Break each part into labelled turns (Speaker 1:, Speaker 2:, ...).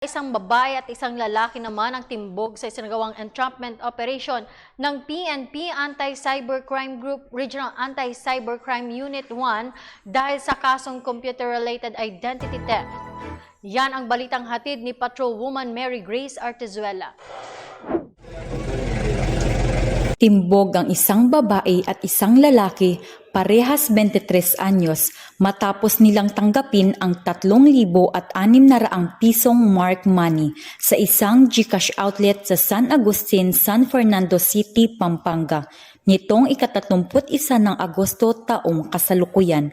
Speaker 1: Isang babae at isang lalaki naman ang timbog sa isinagawang entrapment operation ng PNP Anti-Cybercrime Group Regional Anti-Cybercrime Unit 1 dahil sa kasong computer-related identity theft. Yan ang balitang hatid ni Patrolwoman Mary Grace Artezuela.
Speaker 2: Timbog ang isang babae at isang lalaki, parehas 23 anyos, matapos nilang tanggapin ang 3,000 at 600 pisong mark money sa isang Gcash outlet sa San Agustin, San Fernando City, Pampanga, nitong ikatatlumput isa ng Agosto taong kasalukuyan.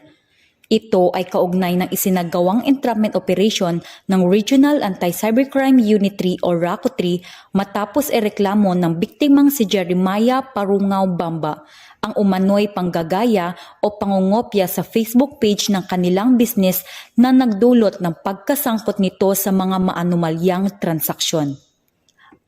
Speaker 2: Ito ay kaugnay ng isinagawang entrapment operation ng Regional Anti-Cybercrime Unit 3 o RACO 3 matapos ereklamo ng biktimang si Jeremiah Parungaw Bamba ang umano'y panggagaya o pangungopya sa Facebook page ng kanilang business na nagdulot ng pagkasangkot nito sa mga maanumalyang transaksyon.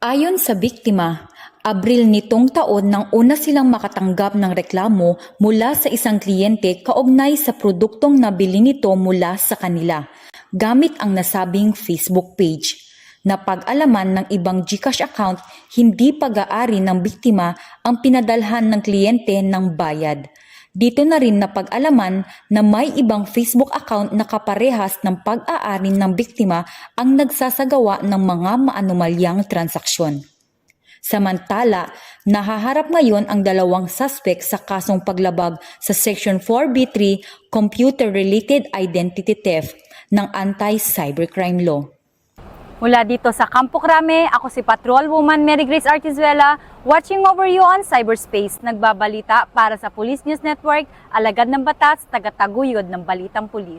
Speaker 2: Ayon sa biktima, Abril nitong taon nang una silang makatanggap ng reklamo mula sa isang kliyente kaugnay sa produktong nabili nito mula sa kanila gamit ang nasabing Facebook page. Napag-alaman ng ibang Gcash account, hindi pag-aari ng biktima ang pinadalhan ng kliyente ng bayad. Dito na rin napag-alaman na may ibang Facebook account na kaparehas ng pag-aari ng biktima ang nagsasagawa ng mga maanumalyang transaksyon. Samantala, nahaharap ngayon ang dalawang suspect sa kasong paglabag sa Section 4B3 Computer-Related Identity Theft ng Anti-Cybercrime Law.
Speaker 3: Mula dito sa Campo Crame, ako si Patrol Woman Mary Grace Artizuela, watching over you on cyberspace. Nagbabalita para sa Police News Network, alagad ng batas, tagataguyod ng balitang pulis.